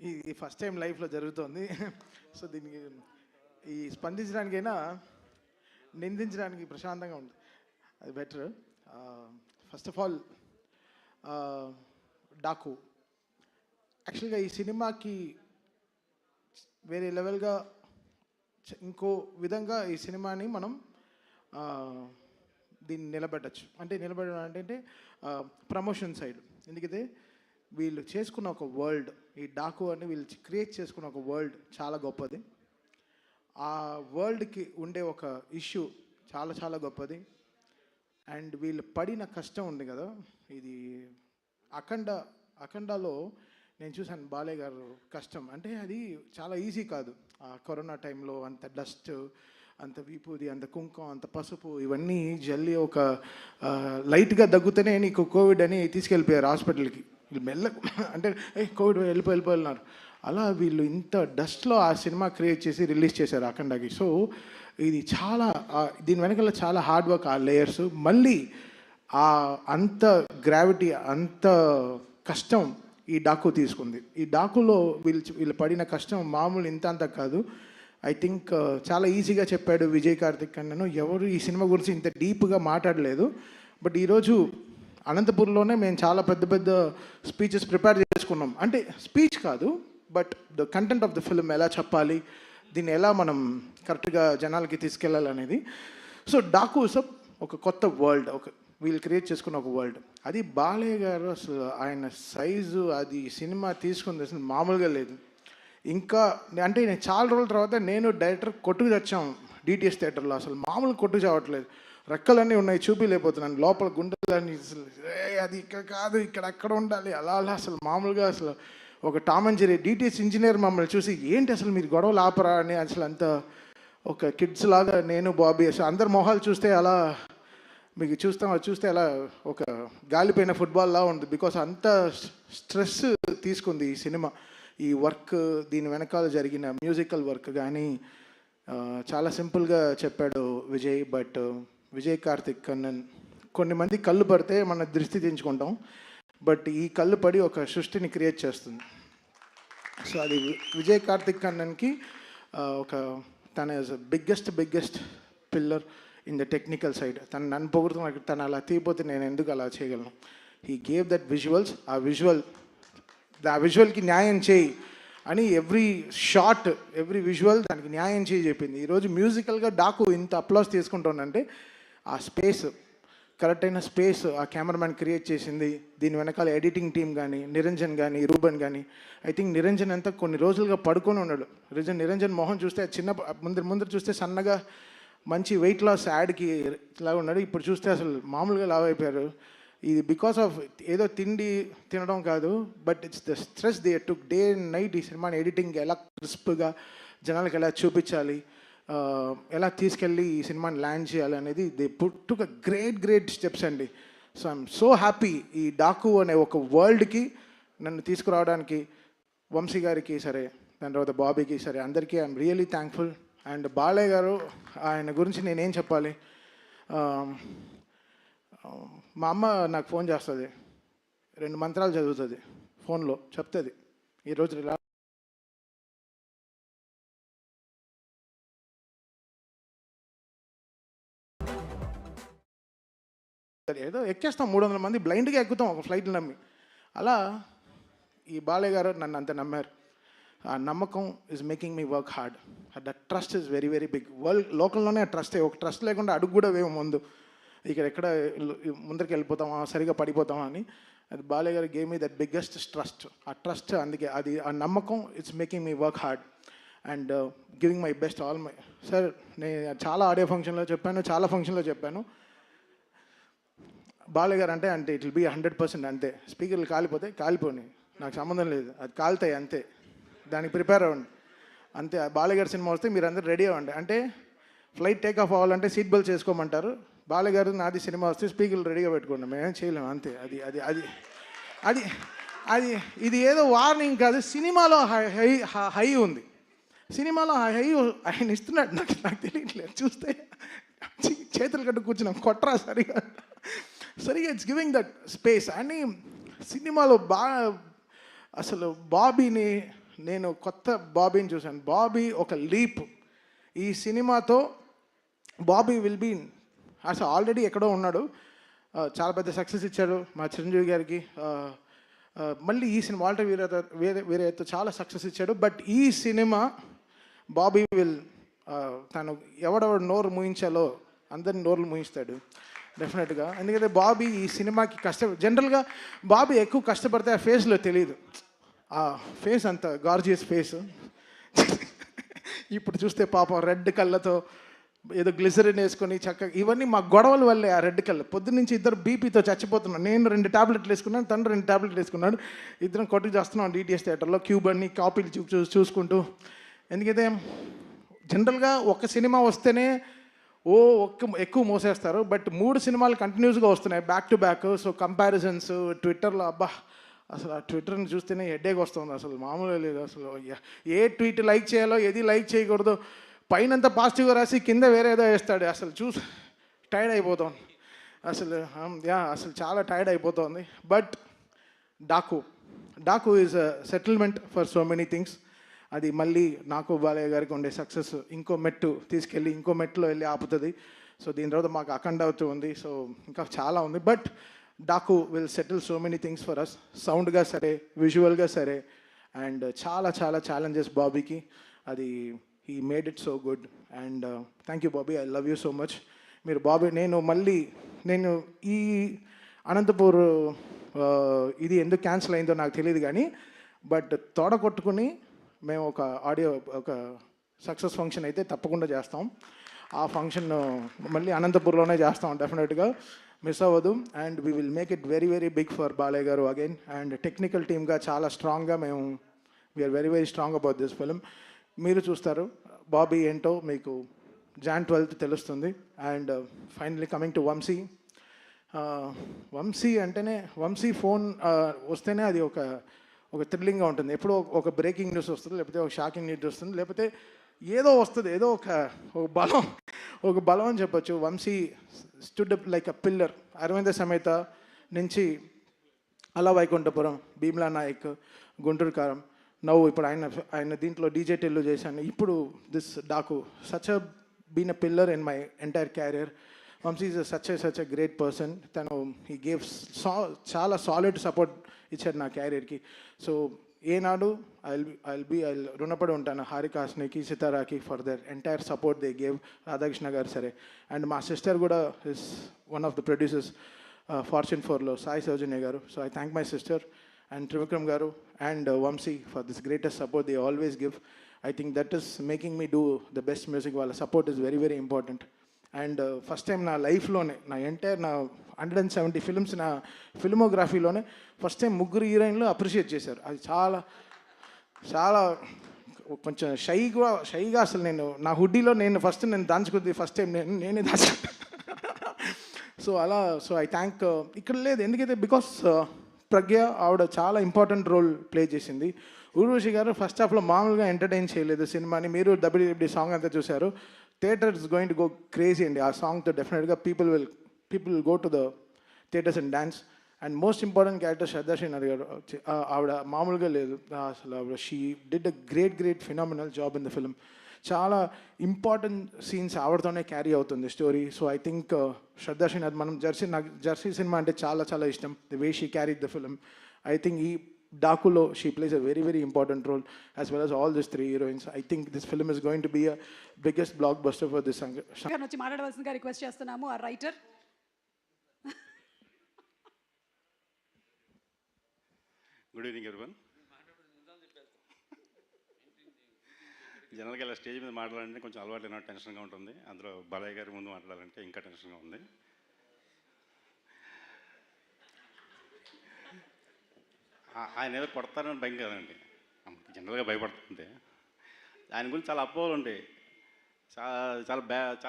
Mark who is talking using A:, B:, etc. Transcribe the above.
A: ఇది first time లైఫ్లో జరుగుతోంది. సో దీనికి ఈ స్పందించడానికైనా నిందించడానికి ప్రశాంతంగా ఉంది. అది better first of all Daaku. యాక్చువల్గా ఈ సినిమాకి వేరే లెవెల్గా ఇంకో విధంగా ఈ సినిమాని మనం దీన్ని నిలబెట్టచ్చు. అంటే నిలబెట్టడం అంటే ప్రమోషన్ సైడ్ ఎందుకైతే వీళ్ళు చేసుకున్న ఒక వరల్డ్ ఈ డాకు అని వీళ్ళు క్రియేట్ చేసుకున్న ఒక వరల్డ్ చాలా గొప్పది. ఆ వరల్డ్కి ఉండే ఒక ఇష్యూ చాలా చాలా గొప్పది. అండ్ వీళ్ళు పడిన కష్టం ఉంది కదా. ఇది అఖండ అఖండలో నేను చూశాను బాలయ్య గారు కష్టం. అంటే అది చాలా ఈజీ కాదు. ఆ కరోనా టైంలో అంత డస్ట్ అంత వీపుది అంత కుంకుమ అంత పసుపు ఇవన్నీ జల్లి ఒక లైట్గా దగ్గుతూనే నీకు కోవిడ్ అని తీసుకెళ్ళిపోయారు హాస్పిటల్కి. వీళ్ళు మెల్ల అంటే ఏ కోవిడ్ వెళ్ళిపో వెళ్ళిపోయినారు అలా వీళ్ళు ఇంత డస్ట్లో ఆ సినిమా క్రియేట్ చేసి రిలీజ్ చేశారు అఖండకి. సో ఇది చాలా దీని వెనకాల చాలా హార్డ్ వర్క్ ఆ లేయర్స్. మళ్ళీ ఆ అంత గ్రావిటీ అంత కష్టం ఈ డాకు తీసుకుంది. ఈ డాకులో వీళ్ళు వీళ్ళు పడిన కష్టం మామూలు ఇంత అంత కాదు. ఐ థింక్ చాలా ఈజీగా చెప్పాడు విజయ్ కార్తిక్ అన్నను. ఎవరు ఈ సినిమా గురించి ఇంత డీప్గా మాట్లాడలేదు. బట్ ఈరోజు అనంతపూర్లోనే మేము చాలా పెద్ద పెద్ద స్పీచెస్ ప్రిపేర్ చేసుకున్నాం. అంటే స్పీచ్ కాదు but the content of the film ఎలా చెప్పాలి దీన్ని ఎలా మనం కరెక్ట్గా జనాలకి తీసుకెళ్ళాలి అనేది. సో డాకూసప్ ఒక కొత్త వరల్డ్ ఒక వీళ్ళు క్రియేట్ చేసుకున్న ఒక వరల్డ్ అది బాలయ్య గారు అసలు ఆయన సైజు అది సినిమా తీసుకుంది అసలు మామూలుగా లేదు. ఇంకా అంటే నేను చాలా రోజుల తర్వాత నేను డైరెక్టర్ కొట్టుకు తెచ్చాం డిటిఎస్ థియేటర్లో అసలు మామూలు కొట్టుకు చావట్లేదు. రెక్కలన్నీ ఉన్నాయి చూపిలేకపోతున్నాను. లోపల గుండెలన్నీ "ఏ, అది ఇక్కడ కాదు ఇక్కడ అక్కడ ఉండాలి? అలా అలా అసలు మామూలుగా అసలు ఒక టామన్ జెరీ డీటీఎస్ ఇంజనీర్ మమ్మల్ని చూసి ఏంటి అసలు మీరు గొడవలు ఆపరా? అని అసలు అంత ఒక కిడ్స్ లాగా నేను బాబీ అసలు అందరి మొహాలు చూస్తే అలా మీకు చూస్తాం అది చూస్తే అలా ఒక గాలిపోయిన ఫుట్బాల్లా ఉంది. బికాస్ అంత స్ట్రెస్ తీసుకుంది ఈ సినిమా. ఈ వర్క్ దీని వెనకాల జరిగిన మ్యూజికల్ వర్క్ కానీ చాలా సింపుల్గా చెప్పాడు విజయ్ బట్ విజయ్ కార్తిక్ కన్నన్. కొన్ని మంది కళ్ళు పడితే మన దృష్టి తెంచుకుంటాం బట్ ఈ కళ్ళు పడి ఒక సృష్టిని క్రియేట్ చేస్తుంది. సో అది విజయ్ కార్తిక్ కన్నన్కి ఒక తన biggest biggest pillar in the technical side తను నన్ను పొగుడుతున్న తను అలా తీయపోతే నేను ఎందుకు అలా చేయగలను? హీ గేవ్ దట్ విజువల్స్ ఆ విజువల్ ఆ విజువల్కి న్యాయం చేయి అని ఎవ్రీ షార్ట్ ఎవ్రీ విజువల్ దానికి న్యాయం చేయి చెప్పింది. ఈరోజు మ్యూజికల్గా డాకు ఇంత అప్లాస్ తీసుకుంటానంటే ఆ స్పేస్ కరెక్ట్ అయిన స్పేస్ ఆ కెమెరామ్యాన్ క్రియేట్ చేసింది. దీని వెనకాల ఎడిటింగ్ టీం కానీ నిరంజన్ కానీ రూబన్ కానీ ఐ థింక్ నిరంజన్ అంతా కొన్ని రోజులుగా పడుకొని ఉన్నాడు. నిరంజన్ నిరంజన్ మొహం చూస్తే చిన్న ముందర ముందర చూస్తే సన్నగా మంచి వెయిట్ లాస్ యాడ్కి ఇలా ఉన్నాడు. ఇప్పుడు చూస్తే అసలు మామూలుగా లావ్ అయిపోయారు. ఇది బికాస్ ఆఫ్ ఏదో తిండి తినడం కాదు but it's the stress they took day and night ఈ సినిమాని ఎడిటింగ్ ఎలా క్రిస్ప్గా జనాలకు ఎలా చూపించాలి. ఎలా తీసుకెళ్ళి ఈ సినిమాని ల్యాండ్ చేయాలి అనేది దే పుట్ ఒక గ్రేట్ గ్రేట్ స్టెప్స్ అండి. సో ఐఎమ్ సో హ్యాపీ ఈ డాకు అనే ఒక వరల్డ్కి నన్ను తీసుకురావడానికి వంశీ గారికి సరే దాని తర్వాత బాబీకి సరే అందరికీ I'm really thankful and Balayya garu ఆయన గురించి నేనేం చెప్పాలి? మా అమ్మ నాకు ఫోన్ చేస్తుంది. రెండు మంత్రాలు చదువుతుంది ఫోన్లో చెప్తుంది. ఈరోజు ఇలా ఏదో ఎక్కేస్తాం మూడు వందల మంది బ్లైండ్గా ఎక్కుతాం ఒక ఫ్లైట్ నమ్మి. అలా ఈ బాలయ్య గారు నన్ను అంత నమ్మారు. ఆ నమ్మకం is making me work hard the trust is very very big world లోకల్లోనే trust ఒక ట్రస్ట్ లేకుండా అడుగు కూడా వేయం ముందు. ఇక్కడ ఎక్కడ ముందరికి వెళ్ళిపోతామా సరిగా పడిపోతామా అని. అది Balayya garu game me that biggest trust ఆ ట్రస్ట్ అందుకే అది ఆ నమ్మకం it's making me work hard and giving my best all my sir నేను చాలా ఆడియో ఫంక్షన్లో చెప్పాను చాలా ఫంక్షన్లో చెప్పాను. బాలయ్య గారు అంటే అంటే it will be hundred percent అంతే. స్పీకర్లు కాలిపోతే కాలిపోని. నాకు సంబంధం లేదు. అది కాలుతాయి అంతే. దానికి ప్రిపేర్ అవ్వండి. అంతే. ఆ బాలయ్య గారి సినిమా వస్తే మీరు అందరూ రెడీ అవ్వండి. అంటే ఫ్లైట్ టేక్ ఆఫ్ అవ్వాలంటే సీట్ బెల్ట్ చేసుకోమంటారు. బాలయ్య గారు నాది సినిమా వస్తే స్పీకర్లు రెడీగా పెట్టుకోండి. మేమేం చేయలేము. అంతే. అది అది అది అది అది ఇది ఏదో వార్నింగ్ కాదు. సినిమాలో హై హై హై ఉంది. సినిమాలో హై ఆయన ఇస్తున్నాడు. నాకు నాకు తెలియట్లేదు. చూస్తే చేతులు కట్టు కూర్చున్నాం. కొట్రా సరిగా. సరిగా ఇట్స్ గివింగ్ దట్ స్పేస్ అని సినిమాలో బాగా అసలు బాబీని నేను కొత్త బాబీని చూశాను. బాబీ ఒక లీప్ ఈ సినిమాతో బాబీ విల్ బీ అసలు ఆల్రెడీ ఎక్కడో ఉన్నాడు. Uh, చాలా పెద్ద సక్సెస్ ఇచ్చాడు మా చిరంజీవి గారికి. Uh, uh, మళ్ళీ ఈ సినిమా వాల్టర్ వీరే వేరే వీరేతో చాలా సక్సెస్ ఇచ్చాడు. బట్ ఈ సినిమా బాబీ విల్ తను ఎవడెవడు నోరు మూయించాలో అందరిని నోర్లు మూయిస్తాడు. డెఫినెట్గా ఎందుకంటే బాబీ ఈ సినిమాకి కష్ట జనరల్గా బాబీ ఎక్కువ కష్టపడితే ఆ ఫేస్లో తెలియదు ఆ ఫేస్ అంత గార్జియస్ ఫేస్. ఇప్పుడు చూస్తే పాపం రెడ్ కళ్ళతో ఏదో గ్లిసరిన్ వేసుకొని చక్కగా ఇవన్నీ మా గొడవల వల్లే ఆ రెడ్ కళ్ళు. పొద్దున్నుంచి ఇద్దరు బీపీతో చచ్చిపోతున్నాను నేను రెండు టాబ్లెట్లు వేసుకున్నాను తను రెండు ట్యాబ్లెట్లు వేసుకున్నాడు. ఇద్దరం కొట్టుకు చేస్తున్నాం డిటిఎస్ థియేటర్లో క్యూబ్ అన్ని కాపీలు చూ చూ- చూసుకుంటూ. ఎందుకంటే జనరల్గా ఒక సినిమా వస్తేనే ఓ ఒక్క ఎక్కువ మోసేస్తారు. బట్ మూడు సినిమాలు కంటిన్యూస్గా వస్తున్నాయి. Back to back so comparisons ట్విట్టర్లో అబ్బా! అసలు ఆ ట్విట్టర్ని చూస్తేనే హెడేక్ వస్తుంది అసలు. మామూలుగా లేదు అసలు. ఏ ట్వీట్ లైక్ చేయాలో ఏది లైక్ చేయకూడదు పైనంతా పాజిటివ్గా రాసి కింద వేరే ఏదో వేస్తాడు. అసలు చూసి టైర్డ్ అయిపోతాం. అసలు um, యా అసలు చాలా టైర్డ్ అయిపోతుంది but Daaku Daaku is a settlement for so many things అది మళ్ళీ నాకు బాలయ్య గారికి ఉండే సక్సెస్ ఇంకో మెట్టు తీసుకెళ్ళి ఇంకో మెట్టులో వెళ్ళి ఆపుతుంది. సో దీని తర్వాత మాకు అఖండ అవుతూ ఉంది. సో ఇంకా చాలా ఉంది. But Daaku will settle so many things for us సౌండ్గా సరే విజువల్గా సరే అండ్ చాలా చాలా ఛాలెంజెస్ బాబీకి అది he made it so good and thank you Bobby I love you so much మీరు బాబీ నేను మళ్ళీ నేను ఈ అనంతపూర్ uh, ఇది ఎందుకు క్యాన్సిల్ అయిందో నాకు తెలియదు కానీ బట్ తోడ కొట్టుకుని మేము ఒక ఆడియో ఒక సక్సెస్ ఫంక్షన్ అయితే తప్పకుండా చేస్తాం. ఆ ఫంక్షన్ మళ్ళీ అనంతపూర్లోనే చేస్తాం డెఫినెట్గా. మిస్ అవ్వదు. And we will make it very very big for Balayya garu again. And technical టీమ్గా చాలా స్ట్రాంగ్గా మేము we are very very strong about this film మీరు చూస్తారు బాబీ ఏంటో మీకు జాన్ ట్వెల్త్ తెలుస్తుంది. And finally coming to Vamsi. Vamsi అంటేనే వంశీ ఫోన్ వస్తేనే అది ఒక ఒక థ్రిల్లింగ్గా ఉంటుంది. ఎప్పుడో ఒక బ్రేకింగ్ న్యూస్ వస్తుంది లేకపోతే ఒక షాకింగ్ న్యూస్ వస్తుంది లేకపోతే ఏదో వస్తుంది ఏదో ఒక ఒక బలం ఒక బలం అని చెప్పొచ్చు. Vamsi stood like a pillar Aravinda Sametha నుంచి అలా వైకుంఠపురం భీమ్లా నాయక్ గుంటూరు కారం. నవ్వు ఇప్పుడు ఆయన ఆయన దీంట్లో డీజే టెల్లు చేశాను. ఇప్పుడు this Daaku such a been a pillar in my entire career Vamsi is such such a great person తను ఈ గేవ్ సా చాలా సాలిడ్ సపోర్ట్ ఇచ్చాడు నా క్యారియర్కి సో ఏనాడు ఐల్ ఐల్ బి ఐ రుణపడి ఉంటాను హారికాస్నికి సితారాకి for their entire support they gave Radhakrishna garu సరే. అండ్ మా సిస్టర్ కూడా is one of the producers fortune ఫోర్లో Sai Soujanya garu. So I thank my sister and Trivikram garu and Vamsi for this greatest support they always give I think that is making me do the best music వాళ్ళ support is very very important and uh, first time నా లైఫ్లోనే నా entire నా hundred and seventy films నా ఫిల్మోగ్రఫీలోనే first time ముగ్గురు హీరోయిన్లు appreciate చేశారు. అది చాలా చాలా కొంచెం షైగా షైగా అసలు నేను నా హుడ్డీలో నేను ఫస్ట్ నేను దాచుకుంది ఫస్ట్ టైం నేను నేనే దాచా సో అలా సో ఐ థ్యాంక్ ఇక్కడ లేదు. ఎందుకైతే బికాస్ uh, ప్రజ్ఞ ఆవిడ చాలా ఇంపార్టెంట్ రోల్ ప్లే చేసింది. ఊర్వశి గారు ఫస్ట్ హాఫ్లో మామూలుగా ఎంటర్టైన్ చేయలేదు. సినిమాని మీరు డబ్ల్యూడబ్ల్యూ సాంగ్ అంతా చూశారు. Theatre is going to go crazy అండి ఆ సాంగ్తో డెఫినెట్గా people will people will go to the theatres and dance and most important character Shraddha Srinath garu ఆవిడ మామూలుగా లేదు. అసలు ఆవిడ she did a great great phenomenal job in the film చాలా ఇంపార్టెంట్ సీన్స్ ఆవిడతోనే క్యారీ అవుతుంది story so I think Shraddha Srinath మనం Jersey నాకు జెర్సీ సినిమా అంటే చాలా చాలా ఇష్టం the way she carry the film I think ఈ డాకులో she plays a very very important role as well as all this three heroines I think this film is going to be a biggest blockbuster for this
B: గారిని వచ్చి మాట్లాడవలసిందిగా request చేస్తున్నాము. ఆ writer
C: good evening everyone జనరల్గా ఇలా stage మీద మాట్లాడాలంటే కొంచెం అలవాటు అయినా టెన్షన్గా ఉంటుంది. అందులో బాలయ్య గారి ముందు మాట్లాడాలంటే ఇంకా టెన్షన్గా ఉంది. ఆయన ఏదో కొడతారని భయం కదండి. జనరల్గా భయపడుతుంది ఆయన గురించి చాలా అపోహలు ఉంటాయి చాలా చాలా బ్యా చాలా